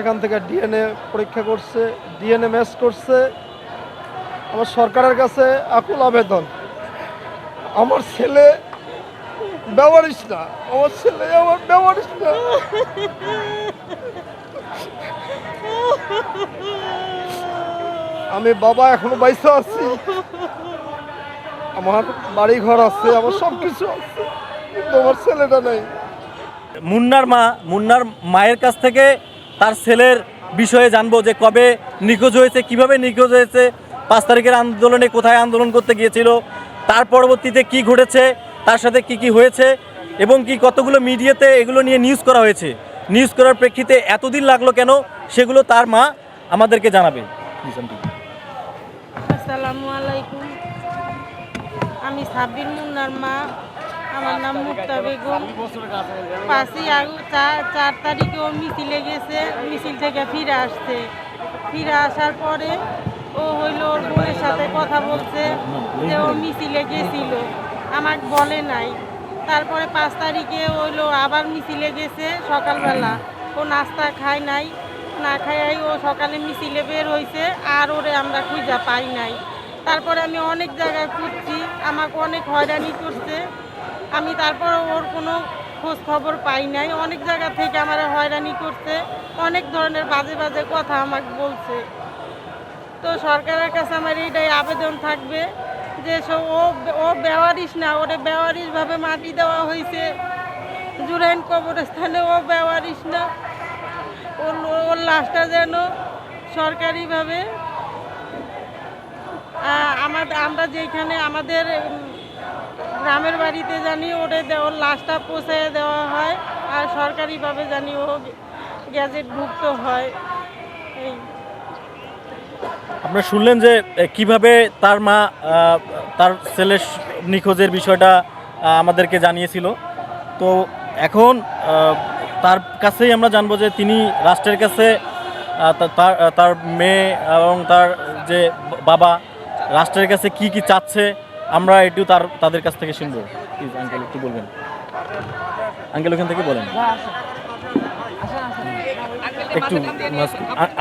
সেখান থেকে ডিএনএ পরীক্ষা করছে, ডিএনএ ম্যাচ করছে। আমার সরকারের কাছে আকুল আবেদন। আমার ছেলে ব্যবহারিস না, আমার ছেলে আমার ব্যবহারিস না। আমি বাবা এখনও বাইসা আছি। আমার বাড়ি ঘর আছে, আমার সব কিছু আছে, কিন্তু আমার ছেলেটা নেই। মুন্নার মা, মুন্নার মায়ের কাছ থেকে তার ছেলের বিষয়ে জানব যে কবে নিখোঁজ হয়েছে, কীভাবে নিখোঁজ হয়েছে, পাঁচ তারিখের আন্দোলনে কোথায় আন্দোলন করতে গিয়েছিল, তার পরবর্তীতে কি ঘটেছে, তার সাথে কি কি হয়েছে এবং কি কতগুলো মিডিয়াতে এগুলো নিয়ে নিউজ করা হয়েছে। নিউজ করার প্রেক্ষিতে এতদিন লাগল কেন, সেগুলো তার মা আমাদেরকে জানাবে। আসসালামু আলাইকুম। আমি সাব্বির মুন্নার মা। আমার নাম মুক্তা বেগম। পাঁচই আগস্ট, চার চার তারিখে ও মিছিলে গেছে, মিছিল থেকে ফিরে আসছে। ফিরে আসার পরে ও হইল ওর বোনের সাথে কথা বলছে যে ও মিছিলে গেছিল। আমাকে বলে নাই। তারপরে পাঁচ তারিখে হইল আবার মিছিলে গেছে সকালবেলা। ও নাস্তা খায় নাই। না খাই ও সকালে মিছিলে বের হয়েছে আর ওরে আমরা খুঁজা পাই নাই। তারপরে আমি অনেক জায়গায় খুঁজছি, আমাকে অনেক হয়রানি করছে। আমি তারপর ওর কোনো খোঁজ খবর পাই নাই। অনেক জায়গা থেকে আমার হয়রানি করছে অনেক ধরনের বাজে বাজে কথা আমাকে বলছে। তো সরকারের কাছে আমার এইটাই আবেদন থাকবে যে সব ও ও বেওয়ারিশ না ওরে বেওয়ারিশভাবে মাটি দেওয়া হয়েছে। জুরাইন কবরস্থানে ও বেওয়ারিশ না। ওর ওর লাশটা যেন সরকারিভাবে আহ, আমাদের আমরা যেখানে আমাদের গ্রামের বাড়িতে জানি ওরে দে- ওর লাশটা পৌঁছে দেওয়া হয় আর সরকারিভাবে জানি ও গ্যাজেটভুক্ত হয়। এই। আপনারা শুনলেন যে কীভাবে তার মা তার ছেলের নিখোঁজের বিষয়টা আমাদেরকে জানিয়েছিল। তো এখন তার কাছেই আমরা জানব যে তিনি রাষ্ট্রের কাছে তার তার মেয়ে এবং তার যে বাবা, রাষ্ট্রের কাছে কি কি চাচ্ছে আমরা একটু তার তাদের কাছ থেকে শুনব। প্লিজ আঙ্কেল একটু বলবেন। আঙ্কেল ওখান থেকে বলেন। একটু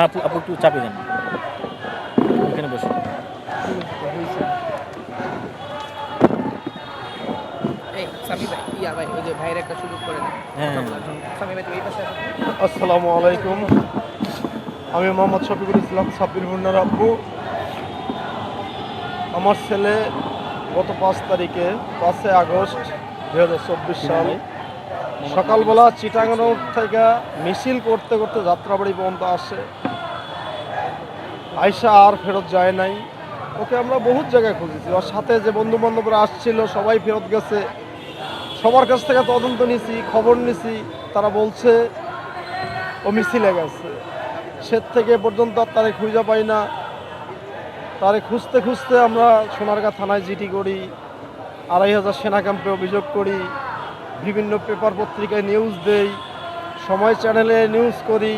আপু আপু একটু চাপে যান। এখানে বসুন। এই সামি ভাই ইয়া ভাই ওই যে ভাইয়ের একটা সুযোগ করে হ্যাঁ। সামি ভাই তুমি এই আসসালামু আলাইকুম। আমি মোহাম্মদ শফিকুল ইসলাম সাব্বির মুন্নার আব্বু। আমার ছেলে গত পাঁচ তারিখে পাঁচই আগস্ট দু হাজার চব্বিশ সাল সকালবেলা চিটাগানো থেকে মিছিল করতে করতে যাত্রাবাড়ি পর্যন্ত আসে। আয়সা আর ফেরত যায় নাই। ওকে আমরা বহুত জায়গায় খুঁজেছি। ওর সাথে যে বন্ধু বান্ধবরা আসছিল সবাই ফেরত গেছে। সবার কাছ থেকে তদন্ত নিছি খবর নিছি। তারা বলছে ও মিছিলে গেছে। সে থেকে পর্যন্ত আর তারে খুঁজে পাই না। তারে খুঁজতে খুঁজতে আমরা সোনারগাঁ থানায় জিডি করি, আড়াই হাজার সেনা ক্যাম্পে অভিযোগ করি, বিভিন্ন পেপার পত্রিকায় নিউজ দেই, সময় চ্যানেলে নিউজ করি,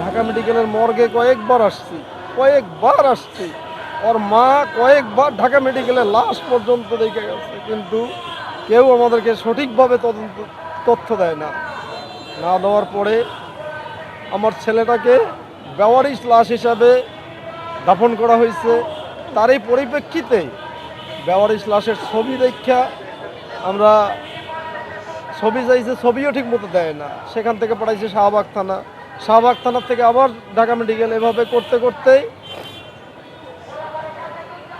ঢাকা মেডিকেলের মর্গে কয়েকবার আসছি কয়েকবার আসছি। ওর মা কয়েকবার ঢাকা মেডিকেলের লাশ পর্যন্ত দেখে গেছে, কিন্তু কেউ আমাদেরকে সঠিকভাবে তদন্ত, তথ্য দেয় না। না দেওয়ার পরে আমার ছেলেটাকে বেওয়ারিশ লাশ হিসাবে দাফন করা হয়েছে। তার এই পরিপ্রেক্ষিতে বেওয়ারিশ লাশের ছবি দেখা আমরা ছবি চাইছে ছবিও ঠিক মতো দেয় না। সেখান থেকে পাঠাইছে শাহবাগ থানা। শাহবাগ থানার থেকে আবার ঢাকা মেডিকেল এভাবে করতে করতেই,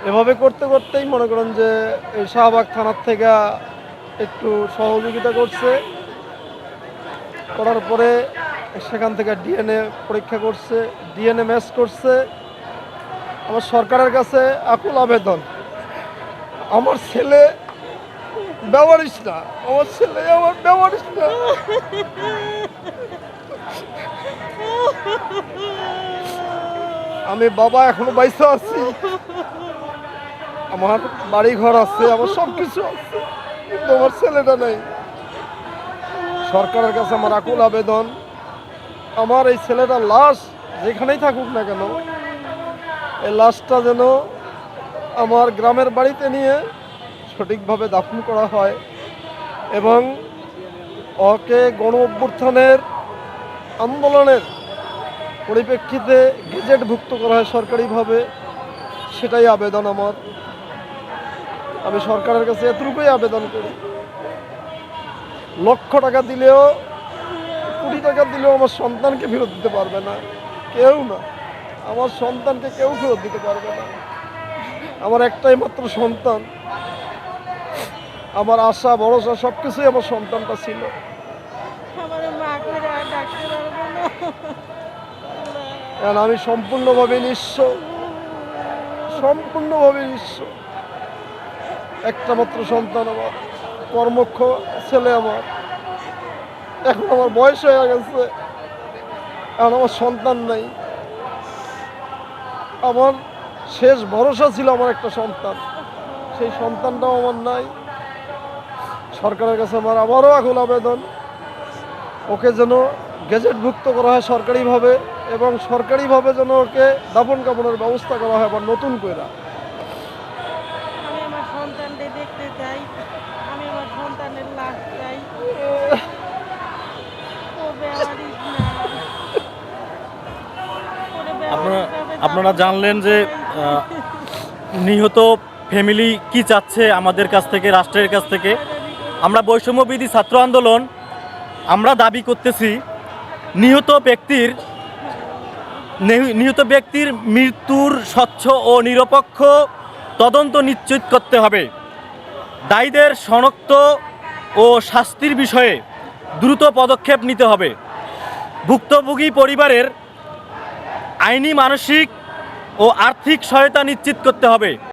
এভাবে করতে করতেই মনে করেন যে এই শাহবাগ থানার থেকে একটু সহযোগিতা করছে। করার পরে সেখান থেকে ডিএনএ পরীক্ষা করছে, ডিএনএ ম্যাচ করছে। আমার সরকারের কাছে আকুল আবেদন। আমার ছেলে ব্যবহারিস না। আমার ছেলে আমার ব্যবহারিস না। আমি বাবা এখনও বাইসা আছি। আমার বাড়ি ঘর আছে, আমার সব কিছু কিন্তু আমার ছেলেটা নেই। সরকারের কাছে আমার আকুল আবেদন। আমার এই ছেলেটার লাশ যেখানেই থাকুক না কেন এই লাশটা যেন আমার গ্রামের বাড়িতে নিয়ে সঠিকভাবে দাফন করা হয় এবং অকে গণ অভ্যুত্থানের আন্দোলনের পরিপ্রেক্ষিতে গেজেটভুক্ত করা হয় সরকারিভাবে, সেটাই আবেদন আমার। আমি সরকারের কাছে এতটুকুই আবেদন করি। লক্ষ টাকা দিলেও, কোটি টাকা দিলেও আমার সন্তানকে ফেরত দিতে পারবে না। কেউ না। আমার সন্তানকে কেউ ফেরত দিতে পারবে না। আমার একটাই মাত্র সন্তান। আমার আশা ভরসা সব কিছুই আমার সন্তানটা ছিল। আমি সম্পূর্ণভাবে নিঃস্ব। সম্পূর্ণভাবে নিঃস্ব। একটা মাত্র সন্তান আমার কর্মক্ষ ছেলে আমার। এখন আমার বয়স হয়ে গেছে। এখন আমার সন্তান নাই। আমার শেষ ভরসা ছিল আমার একটা সন্তান। সেই সন্তানটাও আমার নাই। সরকারের কাছে আমার আবারও এখন আবেদন। ওকে যেন গেজেটভুক্ত করা হয় সরকারিভাবে এবং সরকারিভাবে যেন ওকে দাপন কাপনের ব্যবস্থা করা হয় আবার নতুন করে আমি আমার সন্তানকে দেখতে চাই আমি আমার সন্তানের লাশ চাই ও বেয়ারিস না ওরে আপনারা জানলেন যে নিহত ফ্যামিলি কি চাচ্ছে আমাদের কাছ থেকে, রাষ্ট্রের কাছ থেকে। আমরা বৈষম্যবিধি ছাত্র আন্দোলন আমরা দাবি করতেছি, নিহত ব্যক্তির নিহত ব্যক্তির মৃত্যুর স্বচ্ছ ও নিরপেক্ষ তদন্ত নিশ্চিত করতে হবে। দায়ীদের শনাক্ত ও শাস্তির বিষয়ে দ্রুত পদক্ষেপ নিতে হবে। ভুক্তভোগী পরিবারের আইনি মানসিক ও আর্থিক সহায়তা নিশ্চিত করতে হবে।